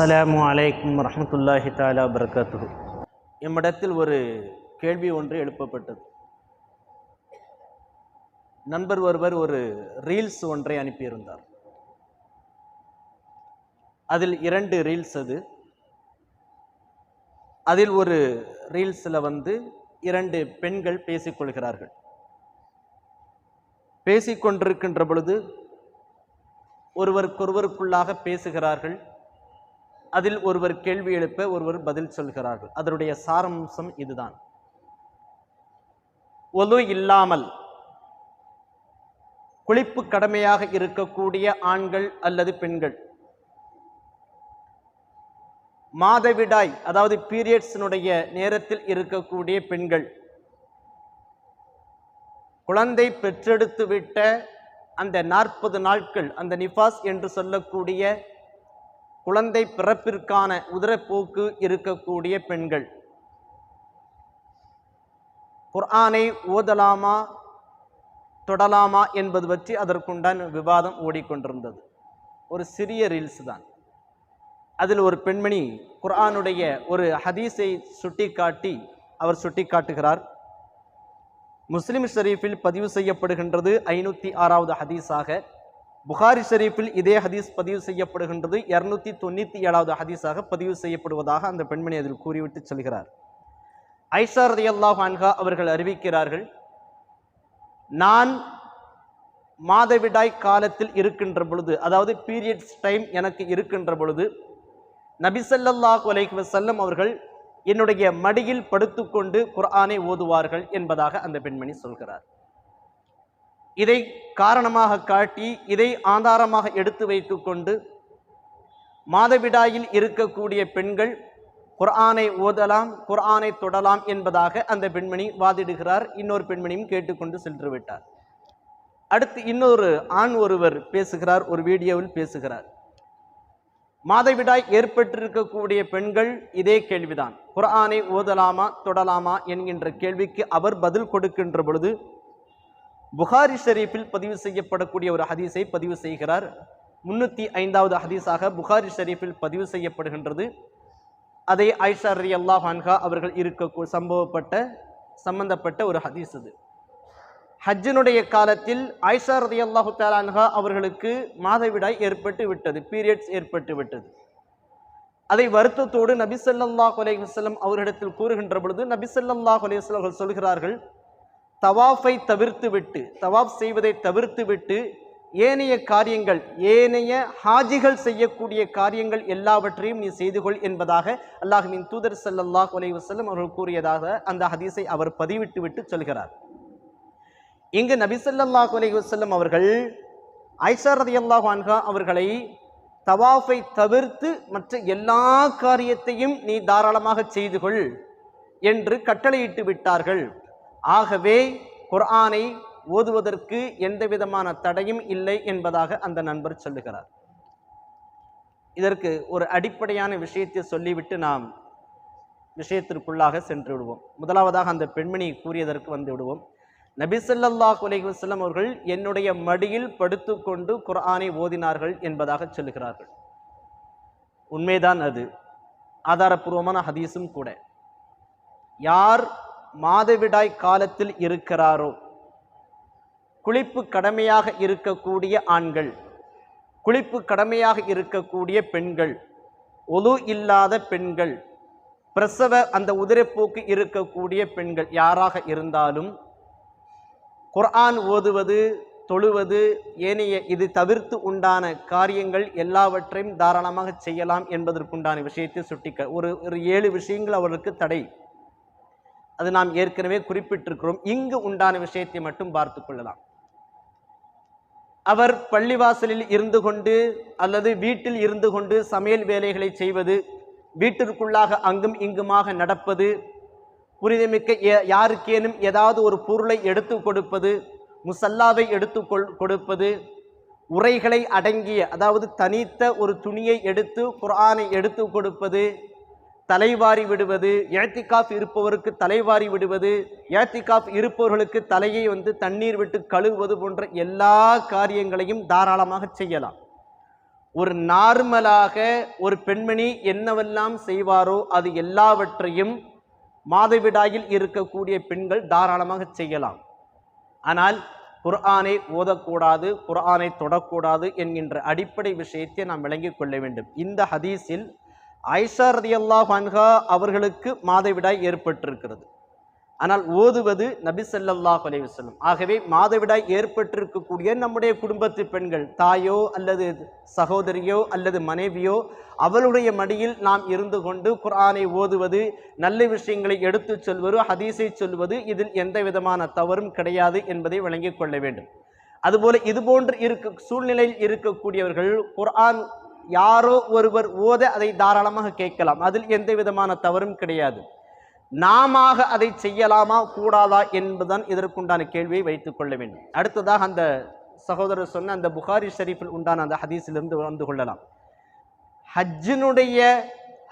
அஸ்ஸலாமு அலைக்கும் வரமத்துல்லாஹி தாலா வபரகாத்துஹு. எம்மிடத்தில் ஒரு கேள்வி ஒன்று எழுப்பப்பட்டது. நண்பர் ஒருவர் ஒரு ரீல்ஸ் ஒன்றை அனுப்பியிருந்தார். அதில் இரண்டு ரீல்ஸ் அது. அதில் ஒரு ரீல்ஸில் வந்து இரண்டு பெண்கள் பேசிக்கொள்கிறார்கள். பேசிக்கொண்டிருக்கின்ற பொழுது ஒருவருக்கொருவருக்குள்ளாக பேசுகிறார்கள். அதில் ஒருவர் கேள்வி எழுப்ப ஒருவர் பதில் சொல்கிறார்கள். அதனுடைய சாரம்சம் இதுதான். ஒலு இல்லாமல் குளிப்பு கடமையாக இருக்கக்கூடிய ஆண்கள் அல்லது பெண்கள் மாதவிடாய் அதாவது பீரியட்ஸினுடைய நேரத்தில் இருக்கக்கூடிய பெண்கள் குழந்தை பெற்றெடுத்து விட்ட அந்த நாற்பது நாட்கள் அந்த நிஃபாஸ் என்று சொல்லக்கூடிய குழந்தை பிறப்பிற்கான உதரப்போக்கு இருக்கக்கூடிய பெண்கள். குர்ஆனை ஓதலாமா தொடலாமா என்பது பற்றி அதற்குண்டான விவாதம் ஓடிக்கொண்டிருந்தது. ஒரு சிறிய ரீல்ஸ் தான். அதில் ஒரு பெண்மணி குர்ஆனுடைய ஒரு ஹதீஸை சுட்டிக்காட்டி அவர் சுட்டிக்காட்டுகிறார். முஸ்லிம் ஷரீஃபில் பதிவு செய்யப்படுகின்றது ஐநூற்றி ஆறாவது ஹதீஸாக. புகாரி ஷரீஃபில் இதே ஹதீஸ் பதிவு செய்யப்படுகின்றது. இரநூத்தி தொண்ணூற்றி ஏழாவது ஹதீஸாக பதிவு செய்யப்படுவதாக அந்த பெண்மணி அதில் கூறிவிட்டு சொல்கிறார். ஐஷா ரதியல்லாஹு அன்ஹா அவர்கள் அறிவிக்கிறார்கள் நான் மாதவிடாய் காலத்தில் இருக்கின்ற பொழுது அதாவது பீரியட்ஸ் டைம் எனக்கு இருக்கின்ற பொழுது நபிசல்லாஹ் அலைஹி வசல்லம் அவர்கள் என்னுடைய மடியில் படுத்துக்கொண்டு குர்ஆனை ஓதுவார்கள் என்பதாக அந்த பெண்மணி சொல்கிறார். இதை காரணமாக காட்டி இதை ஆதாரமாக எடுத்து வைத்துக்கொண்டு மாதவிடாயில் இருக்கக்கூடிய பெண்கள் குர்ஆனை ஓதலாம் குர்ஆனை தொடலாம் என்பதாக அந்த பெண்மணி வாதிடுகிறார். இன்னொரு பெண்மணியும் கேட்டுக்கொண்டு சென்று விட்டார் அடுத்து இன்னொரு ஆண் ஒருவர் பேசுகிறார் ஒரு வீடியோவில் பேசுகிறார். மாதவிடாய் ஏற்பட்டிருக்கக்கூடிய பெண்கள் இதே கேள்விதான். குர்ஆனை ஓதலாமா தொடலாமா என்கின்ற கேள்விக்கு அவர் பதில் கொடுக்கின்ற பொழுது புகாரி ஷரீஃபில் பதிவு செய்யப்படக்கூடிய ஒரு ஹதீஸை பதிவு செய்கிறார். முன்னூற்றி ஐந்தாவது ஹதீஸாக புகாரி ஷரீஃபில் பதிவு செய்யப்படுகின்றது. அதை ஐஷா ரி அல்லாஹ் ஹான்ஹா அவர்கள் இருக்க சம்பவப்பட்ட சம்பந்தப்பட்ட ஒரு ஹதீஸ் அது. ஹஜ்ஜினுடைய காலத்தில் ஐஷா ரதி அல்லாஹு தாலான்ஹா அவர்களுக்கு மாதவிடாய் ஏற்பட்டு விட்டது பீரியட்ஸ் ஏற்பட்டு விட்டது. அதை வருத்தத்தோடு நபிசல்லாஹ் அலைஹி வஸல்லம் அவர்களிடத்தில் கூறுகின்ற பொழுது நபி சொல்லாஹ் வஸல்லம் அவர்கள் சொல்கிறார்கள் தவாஃபை தவிர்த்து விட்டு தவாஃப் செய்வதை தவிர்த்து விட்டு ஏனைய காரியங்கள் ஏனைய ஹாஜிகள் செய்யக்கூடிய காரியங்கள் எல்லாவற்றையும் நீ செய்து கொள் என்பதாக அல்லாஹுவின் தூதர் சல்லாஹ் அலைஹி வசல்லம் அவர்கள் கூறியதாக அந்த ஹதீஸை அவர் பதிவிட்டு விட்டு சொல்கிறார். இங்கு நபிசல்லாஹு அலைஹி வசல்லம் அவர்கள் ஐஷா அல்லாஹ் அன்ஹா அவர்களை தவாஃபை தவிர்த்து மற்ற எல்லா காரியத்தையும் நீ தாராளமாக செய்து கொள் என்று கட்டளையிட்டு விட்டார்கள். ஆகவே குர்ஆனை ஓதுவதற்கு எந்த விதமான தடையும் இல்லை என்பதாக அந்த நண்பர் சொல்லுகிறார். இதற்கு ஒரு அடிப்படையான விஷயத்தை சொல்லிவிட்டு நாம் விஷயத்திற்குள்ளாக சென்று விடுவோம். முதலாவதாக அந்த பெண்மணி கூறியதற்கு வந்து விடுவோம். நபிசல்லா அலைஹி அவர்கள் என்னுடைய மடியில் படுத்துக்கொண்டு குர்ஆனை ஓதினார்கள் என்பதாக சொல்லுகிறார்கள். உண்மைதான் அது. ஆதாரபூர்வமான ஹதீஸும் கூட. யார் மாதவிடாய் காலத்தில் இருக்கிறாரோ? குளிப்பு கடமையாக இருக்கக்கூடிய ஆண்கள் குளிப்பு கடமையாக இருக்கக்கூடிய பெண்கள் ஒலு இல்லாத பெண்கள் பிரசவ அந்த உதிரைப்போக்கு இருக்கக்கூடிய பெண்கள் யாராக இருந்தாலும் குர்ஆன் ஓதுவது தொழுவது ஏனைய இது தவிர்த்து உண்டான காரியங்கள் எல்லாவற்றையும் தாராளமாக செய்யலாம் என்பதற்குண்டான விஷயத்தை சுட்டிக்க ஒரு ஒரு ஏழு விஷயங்கள் அவர்களுக்கு தடை. அது நாம் ஏற்கனவே குறிப்பிட்டிருக்கிறோம். இங்கு உண்டான விஷயத்தை மட்டும் பார்த்து கொள்ளலாம். அவர் பள்ளிவாசலில் இருந்து கொண்டு அல்லது வீட்டில் இருந்து கொண்டு சமையல் வேலைகளை செய்வது வீட்டிற்குள்ளாக அங்கும் இங்குமாக நடப்பது புரிதமிக்க யாருக்கேனும் ஏதாவது ஒரு பொருளை எடுத்து கொடுப்பது முசல்லாவை எடுத்து கொள் கொடுப்பது உரைகளை அடங்கிய அதாவது தனித்த ஒரு துணியை எடுத்து குரானை எடுத்து கொடுப்பது தலைவாரி விடுவது ஏத்திகாஃப் இருப்பவருக்கு தலைவாரி விடுவது ஏத்திகாஃப் இருப்பவர்களுக்கு தலையை வந்து தண்ணீர் விட்டு கழுவுவது போன்ற எல்லா காரியங்களையும் தாராளமாக செய்யலாம். ஒரு நார்மலாக ஒரு பெண்மணி என்னவெல்லாம் செய்வாரோ அது எல்லாவற்றையும் மாதவிடாயில் இருக்கக்கூடிய பெண்கள் தாராளமாக செய்யலாம். ஆனால் குர்ஆனை ஓதக்கூடாது குர்ஆனை தொடக்கூடாது என்கின்ற அடிப்படை விஷயத்தை நாம் விளங்கிக் கொள்ள வேண்டும். இந்த ஹதீஸில் ஐஷா ரதியல்லா அன்ஹா அவர்களுக்கு மாதவிடாய் ஏற்பட்டிருக்கிறது. ஆனால் ஓதுவது நபி ஸல்லல்லாஹு அலைஹி ஆகவே மாதவிடாய் ஏற்பட்டிருக்கக்கூடிய நம்முடைய குடும்பத்து பெண்கள் தாயோ அல்லது சகோதரியோ அல்லது மனைவியோ அவளுடைய மடியில் நாம் இருந்து கொண்டு குர்ஆனை ஓதுவது நல்ல விஷயங்களை எடுத்துச் சொல்வது ஹதீஸை சொல்வது இதில் எந்த விதமான தவறும் கிடையாது என்பதை வழங்கிக் கொள்ள வேண்டும். அதுபோல இதுபோன்று இருக்க சூழ்நிலையில் இருக்கக்கூடியவர்கள் குர்ஆன் யாரோ ஒருவர் ஓத அதை தாராளமாக கேட்கலாம். அதில் எந்த விதமான தவறும் கிடையாது. நாம அதை செய்யலாமா கூடாதா என்பதுதான் இதற்குண்டான கேள்வியை வைத்துக் கொள்ள வேண்டும். அடுத்ததாக அந்த சகோதரர் சொன்ன அந்த புகாரி ஷரீஃபில் உண்டான அந்த ஹதீஸிலிருந்து வந்து கொள்ளலாம். ஹஜ்ஜினுடைய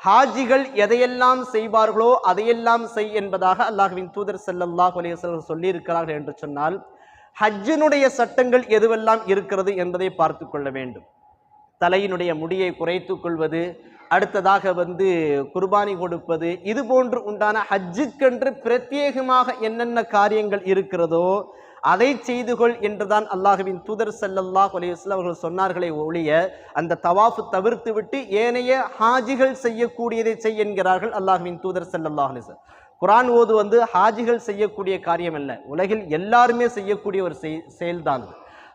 ஹாஜிகள் எதையெல்லாம் செய்வார்களோ அதையெல்லாம் செய் என்பதாக அல்லாஹ்வின் தூதர் ஸல்லல்லாஹு அலைஹி சொல்லியிருக்கிறார்கள் என்று சொன்னால் ஹஜ்ஜினுடைய சட்டங்கள் எதுவெல்லாம் இருக்கிறது என்பதை பார்த்து கொள்ள வேண்டும். தலையினுடைய முடியை குறைத்து கொள்வது அடுத்ததாக வந்து குர்பானி கொடுப்பது இது போன்று உண்டான ஹஜ்ஜுக்கென்று பிரத்யேகமாக என்னென்ன காரியங்கள் இருக்கிறதோ அதை செய்து கொள் என்றுதான் அல்லாஹுவின் தூதர் ஸல்லல்லாஹு அலைஹி அவர்கள் சொன்னார்களே ஒழிய அந்த தவாஃபு தவிர்த்து விட்டு ஏனைய ஹாஜிகள் செய்யக்கூடியதை செய் என்கிறார்கள் அல்லாஹுவின் தூதர் ஸல்லல்லாஹு அலைஹி குரான் ஓது வந்து ஹாஜிகள் செய்யக்கூடிய காரியம் அல்ல. உலகில் எல்லாருமே செய்யக்கூடிய ஒரு செய் செயல்தான்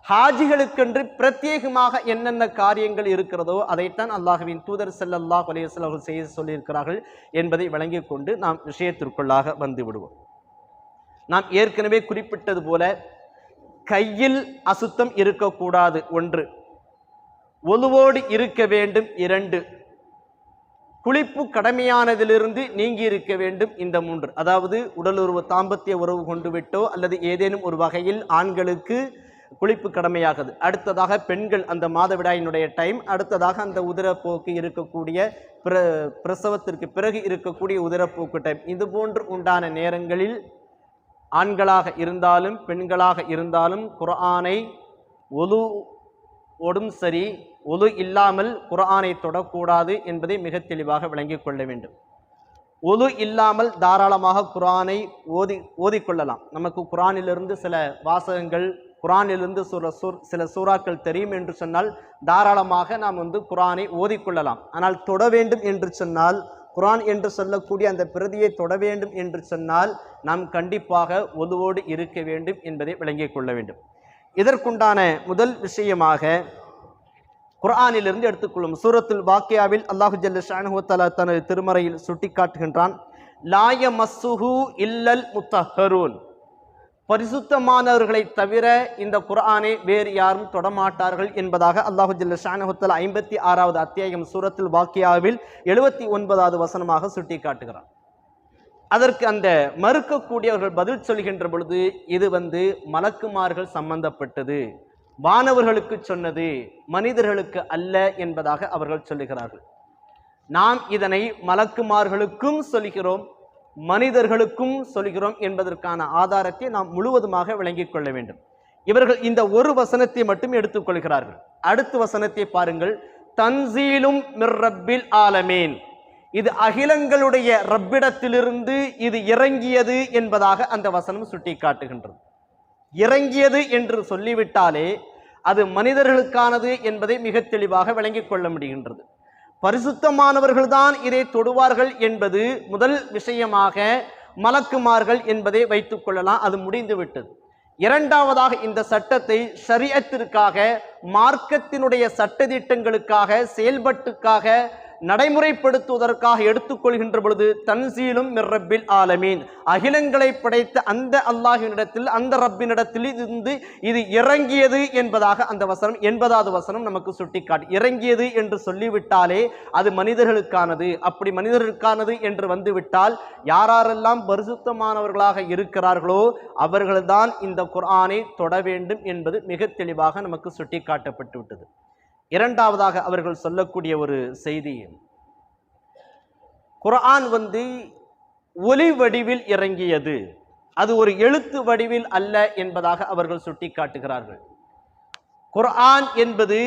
ஹாஜிகளுக்கென்று பிரத்யேகமாக என்னென்ன காரியங்கள் இருக்கிறதோ அதைத்தான் அல்லாஹுவின் தூதர் ஸல்லல்லாஹு அலைஹி அவர்கள் செய்ய சொல்லியிருக்கிறார்கள் என்பதை விளங்கிக் கொண்டு நாம் விஷயத்திற்குள்ளாக வந்து விடுவோம். நாம் ஏற்கனவே குறிப்பிட்டது போல கையில் அசுத்தம் இருக்கக்கூடாது ஒன்று ஒலுவோடு இருக்க வேண்டும் இரண்டு குளிப்பு கடமையானதிலிருந்து நீங்கி இருக்க வேண்டும் இந்த மூன்று. அதாவது உடலுறவு தாம்பத்திய உறவு கொண்டு விட்டோ அல்லது ஏதேனும் ஒரு வகையில் ஆண்களுக்கு குளிப்பு கடமையாகுது. அடுத்ததாக பெண்கள் அந்த மாதவிடாயினுடைய டைம் அடுத்ததாக அந்த உதிரப்போக்கு இருக்கக்கூடிய பிர பிரசவத்திற்கு பிறகு இருக்கக்கூடிய உதிரப்போக்கு டைம் இது போன்று உண்டான நேரங்களில் ஆண்களாக இருந்தாலும் பெண்களாக இருந்தாலும் குரானை ஒலு ஓடும் சரி ஒலு இல்லாமல் குரானை தொடக்கூடாது என்பதை மிக தெளிவாக விளங்கிக் கொள்ள வேண்டும். ஒலு இல்லாமல் தாராளமாக குரானை ஓதி ஓதிக்கொள்ளலாம் நமக்கு குரானிலிருந்து சில வாசகங்கள் குரானிலிருந்து சில சூர் சில சூறாக்கள் தெரியும் என்று சொன்னால் தாராளமாக நாம் வந்து குரானை ஓதிக்கொள்ளலாம். ஆனால் தொட வேண்டும் என்று சொன்னால் குரான் என்று சொல்லக்கூடிய அந்த பிரதியை தொட வேண்டும் என்று சொன்னால் நாம் கண்டிப்பாக ஒதுவோடு இருக்க வேண்டும் என்பதை விளங்கிக் கொள்ள வேண்டும். இதற்குண்டான முதல் விஷயமாக குரானிலிருந்து எடுத்துக்கொள்ளும். சூரத்துல் வாக்கியாவில் அல்லாஹு ஜல்ல ஷானஹு தனது திருமறையில் சுட்டிக்காட்டுகின்றான் லாய மஸ்ஸுஹு இல்லல் முத்தஹரூன் பரிசுத்தமானவர்களை தவிர இந்த குரானை வேறு யாரும் தொடமாட்டார்கள் என்பதாக அல்லாஹு ஜில்ல ஷானஹுத்தல் ஐம்பத்தி ஆறாவது அத்தியாயம் சூரத்தில் வாக்கியாவில் எழுபத்தி ஒன்பதாவது வசனமாக சுட்டிக்காட்டுகிறார் அதற்கு அந்த மறுக்கக்கூடியவர்கள் பதில் சொல்கின்ற பொழுது இது வந்து மலக்குமார்கள் சம்பந்தப்பட்டது வானவர்களுக்கு சொன்னது மனிதர்களுக்கு அல்ல என்பதாக அவர்கள் சொல்லுகிறார்கள். நாம் இதனை மலக்குமார்களுக்கும் சொல்கிறோம் மனிதர்களுக்கும் சொல்கிறோம் என்பதற்கான ஆதாரத்தை நாம் முழுவதுமாக விளங்கிக் கொள்ள வேண்டும். இவர்கள் இந்த ஒரு வசனத்தை மட்டும் எடுத்துக்கொள்கிறார்கள் அடுத்த வசனத்தை பாருங்கள். தன்சீலும் மிர்ரப்பில் ஆலமேன். இது அகிலங்களுடைய ரப்பிடத்திலிருந்து இது இறங்கியது என்பதாக அந்த வசனம் சுட்டிக்காட்டுகின்றது. இறங்கியது என்று சொல்லிவிட்டாலே அது மனிதர்களுக்கானது என்பதை மிக தெளிவாக விளங்கிக் கொள்ள முடிகின்றது. பரிசுத்தமானவர்கள்தான் இதை தொடுவார்கள் என்பது முதல் விஷயமாக மலக்குமார்கள் என்பதை வைத்துக் கொள்ளலாம். அது முடிந்துவிட்டது. இரண்டாவதாக இந்த சட்டத்தை ஷரியத்திற்காக மார்க்கத்தினுடைய சட்டதிட்டங்களுக்காக செயல்பட்டுக்காக நடைமுறைப்படுத்துவதற்காக எடுத்துக்கொள்கின்ற பொழுது தன்சீலும் மிர்ரப்பில் ஆலமீன். அகிலங்களை படைத்த அந்த அல்லாஹினிடத்தில் அந்த ரப்பினிடத்தில் இருந்து இது இறங்கியது என்பதாக அந்த வசனம் எண்பதாவது வசனம் நமக்கு சுட்டிக்காட்டு. இறங்கியது என்று சொல்லிவிட்டாலே அது மனிதர்களுக்கானது. அப்படி மனிதர்களுக்கானது என்று வந்துவிட்டால் யாரெல்லாம் பரிசுத்தமானவர்களாக இருக்கிறார்களோ அவர்கள்தான் இந்த குர்ஆனை தொட வேண்டும் என்பது மிக தெளிவாக நமக்கு சுட்டிக்காட்டப்பட்டு விட்டது இரண்டாவதாக அவர்கள் சொல்லக்கூடிய ஒரு செய்தி. குர்ஆன் வந்து ஒலி வடிவில் இறங்கியது. அது ஒரு எழுத்து வடிவில் அல்ல என்பதாக அவர்கள் சுட்டிக்காட்டுகிறார்கள். குர்ஆன் என்பது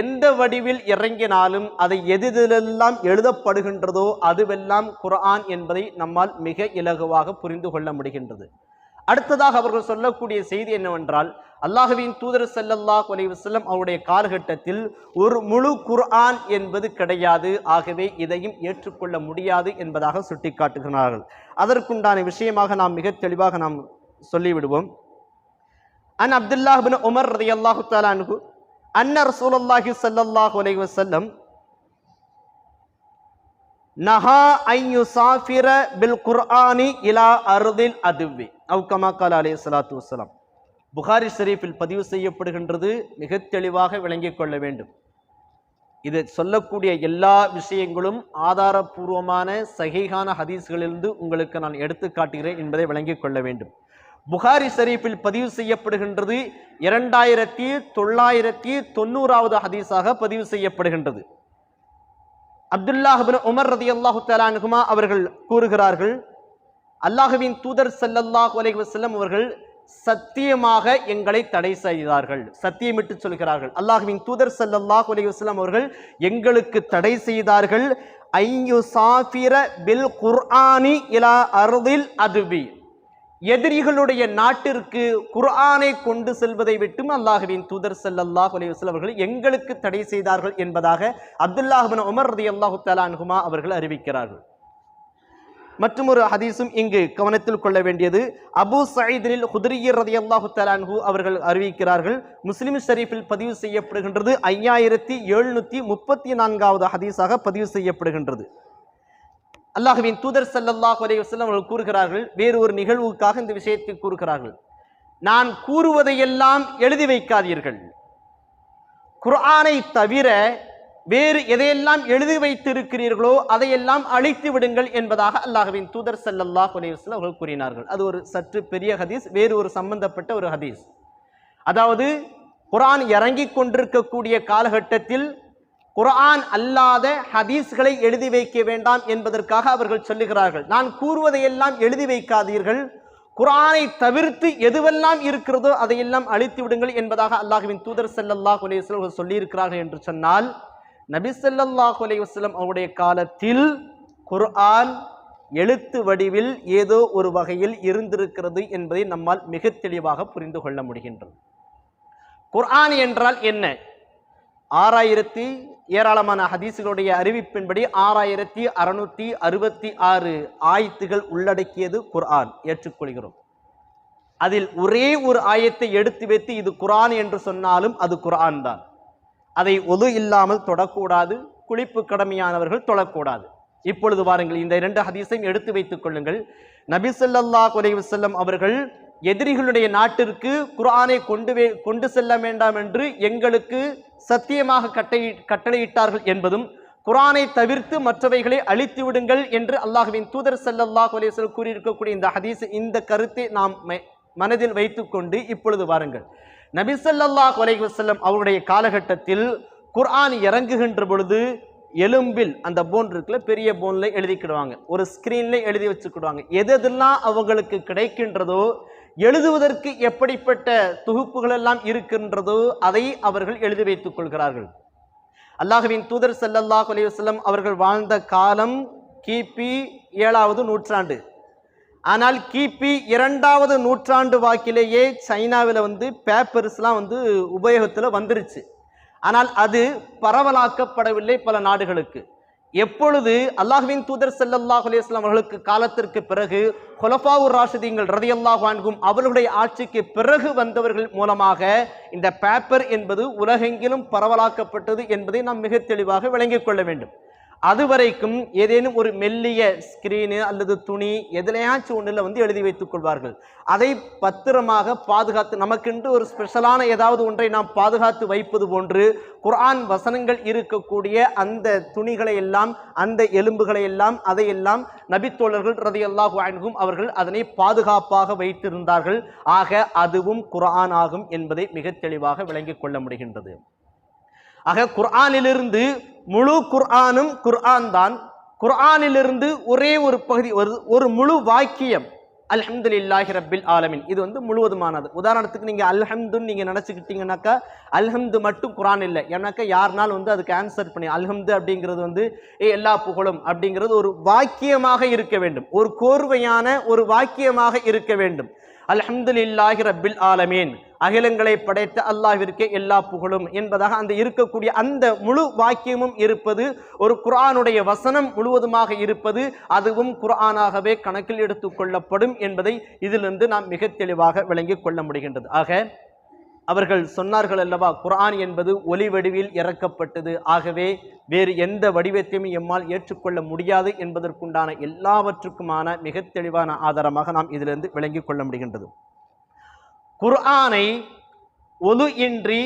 எந்த வடிவில் இறங்கினாலும் அதை எதிலெல்லாம் எழுதப்படுகின்றதோ அதுவெல்லாம் குர்ஆன் என்பதை நம்மால் மிக இலகுவாக புரிந்து கொள்ள முடிகின்றது. அடுத்ததாக அவர்கள் சொல்லக்கூடிய செய்தி என்னவென்றால் அல்லாஹுவின் தூதர் செல்லல்லாஹ் அலைஹி செல்லம் அவருடைய காலகட்டத்தில் ஒரு முழு குர்ஆன் என்பது கிடையாது. ஆகவே இதையும் ஏற்றுக்கொள்ள முடியாது என்பதாக சுட்டிக்காட்டுகிறார்கள். அதற்குண்டான விஷயமாக நாம் மிக தெளிவாக நாம் சொல்லிவிடுவோம். அன் அப்துல்லாஹ் உமர் ரதி அல்லாஹு தாலானு அன்னர் சூழல்லாஹி ஸல்லல்லாஹு அலைஹி செல்லம் நஹா ஐயு சாஃபிர பில் குர்ஆனி இலா அர்தில் அதுவி. அவுக்கமா கமா கால அலே சலாத்து வலாம் புகாரி ஷரீஃபில் பதிவு செய்யப்படுகின்றது மிக தெளிவாக விளங்கிக் கொள்ள வேண்டும். இது சொல்லக்கூடிய எல்லா விஷயங்களும் ஆதாரபூர்வமான சகிகான ஹதீஸ்களிலிருந்து உங்களுக்கு நான் எடுத்து காட்டுகிறேன் என்பதை விளங்கிக் கொள்ள வேண்டும். புகாரி ஷரீஃபில் பதிவு செய்யப்படுகின்றது இரண்டாயிரத்தி தொள்ளாயிரத்தி தொண்ணூறாவது ஹதீஸாக பதிவு செய்யப்படுகின்றது. அப்துல்லாஹிபின் உமர் ரதி அல்லாஹு தலானுகுமா அவர்கள் கூறுகிறார்கள் அல்லாஹுவின் தூதர் சல்லல்லாஹ் அலைஹி வசல்லம் அவர்கள் சத்தியமாக எங்களை தடை செய்தார்கள். சத்தியமிட்டு சொல்கிறார்கள் அல்லாஹுவின் தூதர் சல்லல்லாஹ் அலைஹி வஸல்லம் அவர்கள் எங்களுக்கு தடை செய்தார்கள். ஐயு சாஃபிர பில் குர்ஆனி இலா அருதில் அதுபி. எதிரிகளுடைய நாட்டிற்கு குர்ஆனை கொண்டு செல்வதை விட்டும் அல்லாஹுவின் தூதர் செல்லல்லாஹ் அவர்கள் எங்களுக்கு தடை செய்தார்கள் என்பதாக அப்துல்லாஹ் உமர் ரதி அல்லாஹு தலான்குமா அவர்கள் அறிவிக்கிறார்கள். மற்றும் ஒரு ஹதீஸும் இங்கு கவனத்தில் கொள்ள வேண்டியது. அபு சயீதில் ரதி அல்லாஹு தலான்ஹு அவர்கள் அறிவிக்கிறார்கள். முஸ்லிம் ஷரீஃபில் பதிவு செய்யப்படுகின்றது ஐயாயிரத்தி எழுநூத்தி முப்பத்தி நான்காவது ஹதீஸாக பதிவு செய்யப்படுகின்றது. அல்லாஹுவின் தூதர் ஸல்லல்லாஹு அலைஹி வஸல்லம் அவர்கள் கூறுகிறார்கள் வேறு ஒரு நிகழ்வுக்காக இந்த விஷயத்தை கூறுகிறார்கள். நான் கூறுவதையெல்லாம் எழுதி வைக்காதீர்கள். குர்ஆனை தவிர வேறு எதையெல்லாம் எழுதி வைத்திருக்கிறீர்களோ அதையெல்லாம் அழித்து விடுங்கள் என்பதாக அல்லாஹுவின் தூதர் ஸல்லல்லாஹு அலைஹி அவர்கள் கூறினார்கள். அது ஒரு சற்று பெரிய ஹதீஸ் வேறு ஒரு சம்பந்தப்பட்ட ஒரு ஹதீஸ். அதாவது குரான் இறங்கிக் கொண்டிருக்கக்கூடிய காலகட்டத்தில் குர்ஆன் அல்லாத ஹதீஸ்களை எழுதி வைக்க வேண்டாம் என்பதற்காக அவர்கள் சொல்லுகிறார்கள். நான் கூறுவதையெல்லாம் எழுதி வைக்காதீர்கள். குரானை தவிர்த்து எதுவெல்லாம் இருக்கிறதோ அதையெல்லாம் அழித்து விடுங்கள் என்பதாக அல்லாஹ்வின் தூதர் செல்லல்லாஹ் அலைஹி சொல்லியிருக்கிறார்கள் என்று சொன்னால் நபி செல்லல்லாஹ் அலைஹி அவருடைய காலத்தில் குர்ஆன் எழுத்து வடிவில் ஏதோ ஒரு வகையில் இருந்திருக்கிறது என்பதை நம்மால் மிக தெளிவாக புரிந்து கொள்ள முடிகின்றது. குர்ஆன் என்றால் என்ன? ஆறாயிரத்தி ஏராளமான ஹதீஸுகளுடைய அறிவிப்பின்படி ஆறாயிரத்தி அறுநூத்தி அறுபத்தி ஆறு ஆயத்துகள் உள்ளடக்கியது குர்ஆன் ஏற்றுக்கொள்கிறோம். அதில் ஒரே ஒரு ஆயத்தை எடுத்து வைத்து இது குரான் என்று சொன்னாலும் அது குரான் தான். அதை ஒது இல்லாமல் தொடக்கூடாது குளிப்பு கடமையானவர்கள் தொழக்கூடாது. இப்பொழுது வாருங்கள் இந்த இரண்டு ஹதீஸையும் எடுத்து வைத்துக் கொள்ளுங்கள். நபிசல்லா ஸல்லல்லாஹு அவர்கள் எதிரிகளுடைய நாட்டிற்கு குர்ஆனை கொண்டு வே கொண்டு செல்ல வேண்டாம் என்று எங்களுக்கு சத்தியமாக கட்டை கட்டளையிட்டார்கள் என்பதும் குரானை தவிர்த்து மற்றவைகளை அழித்து விடுங்கள் என்று அல்லாஹுவின் தூதர் செல்லல்லாஹ் அலைஹி கூறியிருக்கக்கூடிய இந்த ஹதீஸ் இந்த கருத்தை நாம் மெ- மனதில் வைத்துக்கொண்டு இப்பொழுது வாருங்கள். நபி ஸல்லல்லாஹு அலைவசல்லம் அவருடைய காலகட்டத்தில் குர்ஆன் இறங்குகின்ற பொழுது எலும்பில் அந்த போன் இருக்குல்ல பெரிய போனில் எழுதிக்கிடுவாங்க. ஒரு ஸ்க்ரீனில் எழுதி வச்சுக்கிடுவாங்க. எது எதெல்லாம் அவங்களுக்கு கிடைக்கின்றதோ எழுதுவதற்கு எப்படிப்பட்ட தொகுப்புகள் எல்லாம் இருக்கின்றதோ அதை அவர்கள் எழுதி வைத்துக் கொள்கிறார்கள். அல்லாஹ்வின் தூதர் ஸல்லல்லாஹு அலைஹி அவர்கள் வாழ்ந்த காலம் கிபி ஏழாவது நூற்றாண்டு. ஆனால் கிபி இரண்டாவது நூற்றாண்டு வாக்கிலேயே சைனாவில் வந்து பேப்பர்ஸ்லாம் வந்து உபயோகத்தில் வந்துருச்சு. ஆனால் அது பரவலாக்கப்படவில்லை பல நாடுகளுக்கு. எப்பொழுது அல்லாஹ்வின் தூதர் செல்லல்லாஹ் அலைஹி அவர்களுக்கு காலத்திற்கு பிறகு கொலஃபாவுர் ராஷிதீங்கள் ரதியல்லாஹ் வான்கும் அவர்களுடைய ஆட்சிக்கு பிறகு வந்தவர்கள் மூலமாக இந்த பேப்பர் என்பது உலகெங்கிலும் பரவலாக்கப்பட்டது என்பதை நாம் மிக தெளிவாக விளங்கிக் கொள்ள வேண்டும். அதுவரைக்கும் ஏதேனும் ஒரு மெல்லிய ஸ்கிரீனு அல்லது துணி எதிலையாச்சும் ஒன்றில் வந்து எழுதி வைத்துக் கொள்வார்கள். அதை பத்திரமாக பாதுகாத்து நமக்கென்று ஒரு ஸ்பெஷலான ஏதாவது ஒன்றை நாம் பாதுகாத்து வைப்பது போன்று குர்ஆன் வசனங்கள் இருக்கக்கூடிய அந்த துணிகளை எல்லாம் அந்த எலும்புகளை எல்லாம் அதையெல்லாம் நபித்தோழர்கள் ரதியல்லாஹு அன்ஹும் அவர்கள் அதனை பாதுகாப்பாக வைத்திருந்தார்கள். ஆக அதுவும் குர்ஆன் ஆகும் என்பதை மிக தெளிவாக விளங்கிக் கொள்ள முடிகின்றது. ஆக குர்ஆனிலிருந்து முழு குர்ஆனும் குர்ஆன் தான் குர்ஆனிலிருந்து ஒரே ஒரு பகுதி ஒரு ஒரு முழு வாக்கியம் அல்ஹம்துலில்லாஹி ரப்பில் ஆலமின். இது வந்து முழுவதுமானது. உதாரணத்துக்கு நீங்கள் அல்ஹம்துன்னு நீங்கள் நினச்சிக்கிட்டீங்கன்னாக்கா அல்ஹம்து மட்டும் குரான் இல்லை. ஏன்னாக்கா யாருனாலும் வந்து அதுக்கு ஆன்சர் பண்ணி அல்ஹம்து அப்படிங்கிறது வந்து ஏ எல்லா புகழும் அப்படிங்கிறது ஒரு வாக்கியமாக இருக்க வேண்டும். ஒரு கோர்வையான ஒரு வாக்கியமாக இருக்க வேண்டும். அல்ஹம்துலில்லாஹி ரப்பில் ஆலமீன். அகிலங்களை படைத்த அல்லாஹிற்கே எல்லா புகழும் என்பதாக அந்த இருக்கக்கூடிய அந்த முழு வாக்கியமும் இருப்பது ஒரு குரானுடைய வசனம் முழுவதுமாக இருப்பது அதுவும் குரானாகவே கணக்கில் எடுத்துக்கொள்ளப்படும் என்பதை இதிலிருந்து நாம் மிக தெளிவாக விளங்கிக் கொள்ள முடிகின்றது. ஆக அவர்கள் சொன்னார்கள் அல்லவா குரான் என்பது ஒலி வடிவில் இறக்கப்பட்டது. ஆகவே வேறு எந்த வடிவத்தையும் எம்மால் ஏற்றுக்கொள்ள முடியாது என்பதற்குண்டான எல்லாவற்றுக்குமான மிக தெளிவான ஆதாரமாக நாம் இதிலிருந்து விளங்கிக் கொள்ள முடிகின்றது. குர்ஆனை ஒலு இன்றி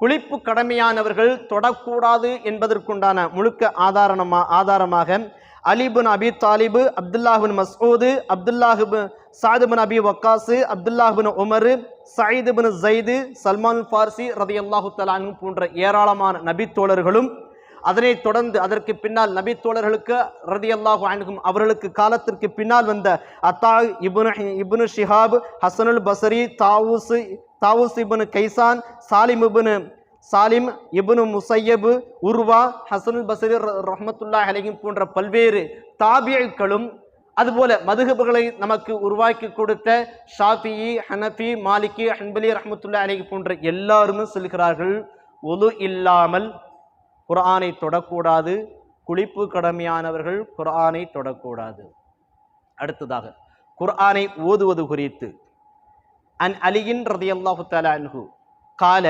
குளிப்பு கடமையானவர்கள் தொடக்கூடாது என்பதற்குண்டான முழுக்க ஆதாரணமா ஆதாரமாக அலிபுன் அபி தாலிபு அப்துல்லாஹின் மசூது அப்துல்லாஹிபின் சாதுபின் அபி வக்காசு அப்துல்லாஹிபின் உமரு சயீதுபின் ஜைது சல்மான் ஃபார்சி ரதியல்லாஹு தலானு போன்ற ஏராளமான நபித்தோழர்களும் அதனைத் தொடர்ந்து அதற்கு பின்னால் நபி தோழர்களுக்கு ரதியல்லாஹு அணுகும் அவர்களுக்கு காலத்திற்கு பின்னால் வந்த அத்தா இபுனு இபுனு ஷிஹாப் ஹசனுல் பசரி தாவூஸ் தாவூஸ் இபுனு கைசான் சாலிம் இபுனு சாலிம் இபுனு முசையபு உர்வா ஹசனுல் பசரி ரஹமத்துல்லா அலைஹிம் போன்ற பல்வேறு தாபியக்களும் அதுபோல மதுகபுகளை நமக்கு உருவாக்கி கொடுத்த ஷாஃபியி ஹனஃபி மாலிகி ஹன்பலி ரஹமத்துல்லா அலைஹி போன்ற எல்லாருமே சொல்கிறார்கள் ஒலு இல்லாமல் குர்ஆனை தொடக்கூடாது குளிப்பு கடமையானவர்கள் குர்ஆனை தொடக்கூடாது. அடுத்ததாக குர்ஆனை ஓதுவது குறித்து. அன் அலியின் ரதியல்லாஹு தலா அன்ஹு கால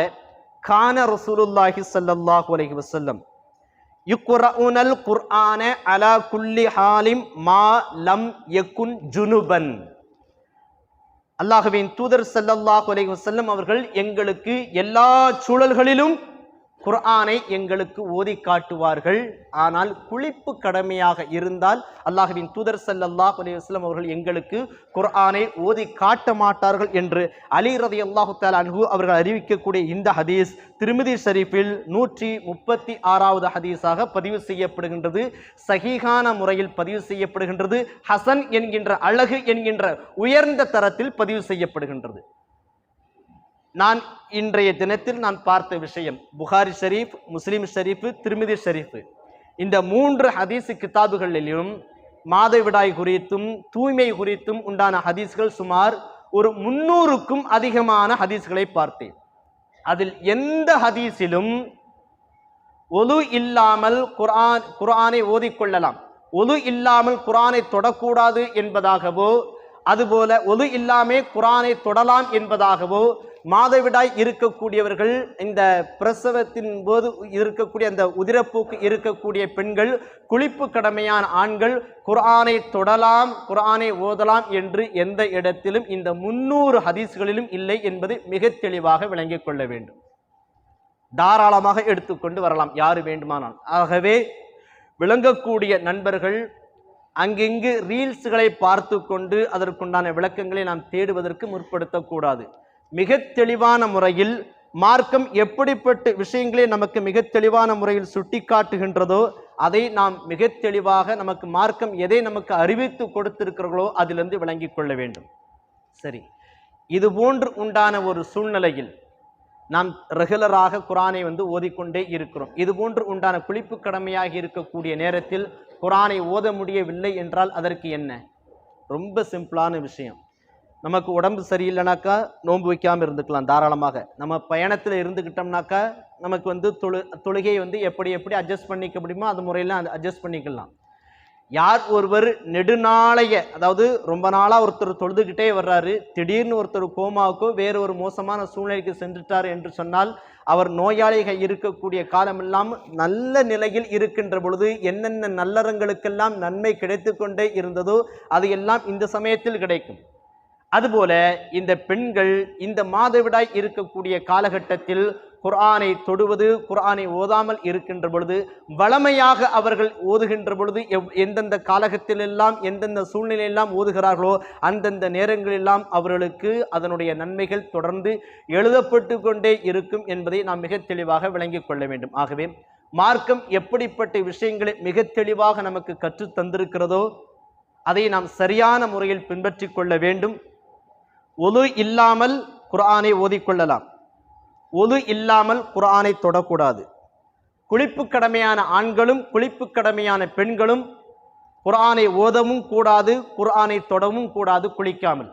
கான ரசூலுல்லாஹி சல்லாஹ் அலஹி வசல்லம் யுக்ரவுனல் குர்ஆன அலா குல்லி ஹாலிம் மா லம் யக்குன் ஜுனுபன். அல்லாஹுவின் தூதர் சல்லல்லாஹ் அலைஹி வஸல்லம் அவர்கள் எங்களுக்கு எல்லா சூழல்களிலும் குர்ஆனை எங்களுக்கு ஓதி காட்டுவார்கள். ஆனால் குளிப்பு கடமையாக இருந்தால் அல்லாஹுவின் தூதர் சல்லாஹ் அலி வஸ்லம் அவர்கள் எங்களுக்கு குர்ஆனை ஓதி காட்ட மாட்டார்கள் என்று அலி ரலியல்லாஹு தஆலா அன்ஹு அவர்கள் அறிவிக்கக்கூடிய இந்த ஹதீஸ் திருமதி ஷரீஃபில் நூற்றி முப்பத்தி ஆறாவது ஹதீஸாக பதிவு செய்யப்படுகின்றது. சஹீஹான முறையில் பதிவு செய்யப்படுகின்றது. ஹசன் என்கின்ற அழகு என்கின்ற உயர்ந்த தரத்தில் பதிவு செய்யப்படுகின்றது. நான் இன்றைய தினத்தில் நான் பார்த்த விஷயம் புகாரி ஷரீஃப் முஸ்லீம் ஷரீஃப் திருமிதி ஷரீஃப். இந்த மூன்று ஹதீஸு கித்தாபுகளிலும் மாதவிடாய் குறித்தும் தூய்மை குறித்தும் உண்டான ஹதீஸ்கள் சுமார் ஒரு முன்னூறுக்கும் அதிகமான ஹதீஸ்களை பார்த்தேன். அதில் எந்த ஹதீஸிலும் ஒலு இல்லாமல் குரான் குரானை ஓதிக்கொள்ளலாம். ஒலு இல்லாமல் குரானை தொடக்கூடாது என்பதாகவோ அதுபோல ஒது இல்லாமே குரானை தொடலாம் என்பதாகவோ மாதவிடாய் இருக்கக்கூடியவர்கள் இந்த பிரசவத்தின் போது இருக்கக்கூடிய அந்த உதிரப்போக்கு இருக்கக்கூடிய பெண்கள் குளிப்பு கடமையான ஆண்கள் குரானை தொடலாம் குரானை ஓதலாம் என்று எந்த இடத்திலும் இந்த முன்னூறு ஹதீஸ்களிலும் இல்லை என்பது மிக தெளிவாக விளங்கிக் கொள்ள வேண்டும். தாராளமாக எடுத்துக்கொண்டு வரலாம் யாரு வேண்டுமானால் ஆகவே விளங்கக்கூடிய நண்பர்கள் அங்கெங்கு ரீல்ஸ்களை பார்த்து கொண்டு அதற்குண்டான விளக்கங்களை நாம் தேடுவதற்கு முற்படுத்தக்கூடாது. மிக தெளிவான முறையில் மார்க்கம் எப்படிப்பட்ட விஷயங்களை நமக்கு மிக தெளிவான முறையில் சுட்டி காட்டுகின்றதோ அதை நாம் மிக தெளிவாக நமக்கு மார்க்கம் எதை நமக்கு அறிவித்து கொடுத்திருக்கிறார்களோ அதிலிருந்து விளங்கிக் கொள்ள வேண்டும். சரி. இது போன்று உண்டான ஒரு சூழ்நிலையில் நாம் ரெகுலராக குரானை வந்து ஓதிக்கொண்டே இருக்கிறோம். இது போன்று உண்டான குளிப்பு கடமையாக இருக்கக்கூடிய நேரத்தில் குரானை ஓத முடியவில்லை என்றால் அதற்கு என்ன? ரொம்ப சிம்பிளான விஷயம். நமக்கு உடம்பு சரியில்லைனாக்கா நோன்பு வைக்காமல் இருந்துக்கலாம் தாராளமாக. நம்ம பயணத்தில் இருந்துக்கிட்டோம்னாக்கா நமக்கு வந்து தொழு தொழுகையை வந்து எப்படி எப்படி அட்ஜஸ்ட் பண்ணிக்க முடியுமோ அது முறையில் அட்ஜஸ்ட் பண்ணிக்கலாம். யார் ஒருவர் நெடுநாளைய அதாவது ரொம்ப நாளாக ஒருத்தர் தொழுதுகிட்டே வர்றாரு திடீர்னு ஒருத்தர் கோமாவுக்கோ வேறு ஒரு மோசமான சூழ்நிலைக்கு சென்றுட்டார் என்று சொன்னால் அவர் நோயாளிகள் இருக்கக்கூடிய காலமெல்லாம் நல்ல நிலையில் இருக்கின்ற பொழுது என்னென்ன நல்லறங்களுக்கெல்லாம் நன்மை கிடைத்து கொண்டே இருந்ததோ அது எல்லாம் இந்த சமயத்தில் கிடைக்கும். அதுபோல இந்த பெண்கள் இந்த மாதவிடாய் இருக்கக்கூடிய காலகட்டத்தில் குர்ஆனை தொடுவது குர்ஆனை ஓதாமல் இருக்கின்ற பொழுது வளமையாக அவர்கள் ஓதுகின்ற பொழுது எவ்- எந்தெந்த காலகத்திலெல்லாம் எந்தெந்த சூழ்நிலையெல்லாம் ஓதுகிறார்களோ அந்தந்த நேரங்களெல்லாம் அவர்களுக்கு அதனுடைய நன்மைகள் தொடர்ந்து எழுதப்பட்டு கொண்டே இருக்கும் என்பதை நாம் மிக தெளிவாக விளங்கிக் கொள்ள வேண்டும். ஆகவே மார்க்கம் எப்படிப்பட்ட விஷயங்களை மிக தெளிவாக நமக்கு கற்று தந்திருக்கிறதோ அதை நாம் சரியான முறையில் பின்பற்றி கொள்ள வேண்டும். ஒலு இல்லாமல் குர்ஆனை ஓதிக்கொள்ளலாம் ஒது இல்லாமல் குரானை தொடக்கூடாது. குளிப்பு கடமையான ஆண்களும் குளிப்பு கடமையான பெண்களும் குரானை ஓதவும் கூடாது குரானை தொடவும் கூடாது குளிக்காமல்.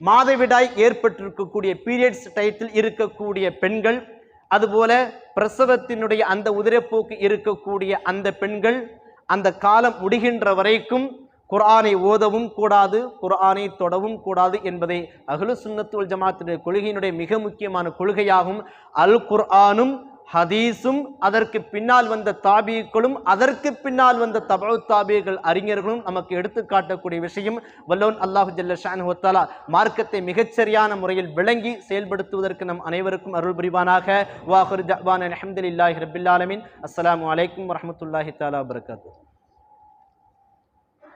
மாதவிடாய் ஏற்பட்டிருக்கக்கூடிய பீரியட்ஸ் டயத்தில் இருக்கக்கூடிய பெண்கள் அதுபோல பிரசவத்தினுடைய அந்த உதிரப்போக்கு இருக்கக்கூடிய அந்த பெண்கள் அந்த காலம் முடிகின்ற வரைக்கும் குர்ஆனை ஓதவும் கூடாது குர்ஆனை தொடவும் கூடாது என்பதை அகலு சுன்னத்துல் ஜமாத்தினுடைய கொள்கையினுடைய மிக முக்கியமான கொள்கையாகும். அல் குர்ஆனும் ஹதீஸும் அதற்கு பின்னால் வந்த தாபீக்களும் அதற்கு பின்னால் வந்த தபு தாபீகள் அறிஞர்களும் நமக்கு எடுத்து காட்டக்கூடிய விஷயம் வல்லோன் அல்லாஹு ஜல்ல ஷான் ஹோத்தாலா மார்க்கத்தை மிகச்சரியான முறையில் விளங்கி செயல்படுத்துவதற்கு நம் அனைவருக்கும் அருள் புரிவானாக. வாஹுர் ஜவான் அஹமதுல்லாஹி ரபில்லாலமின் அஸ்லாம் வலைக்கம் அலைக்கும் தாலா வரகாத்து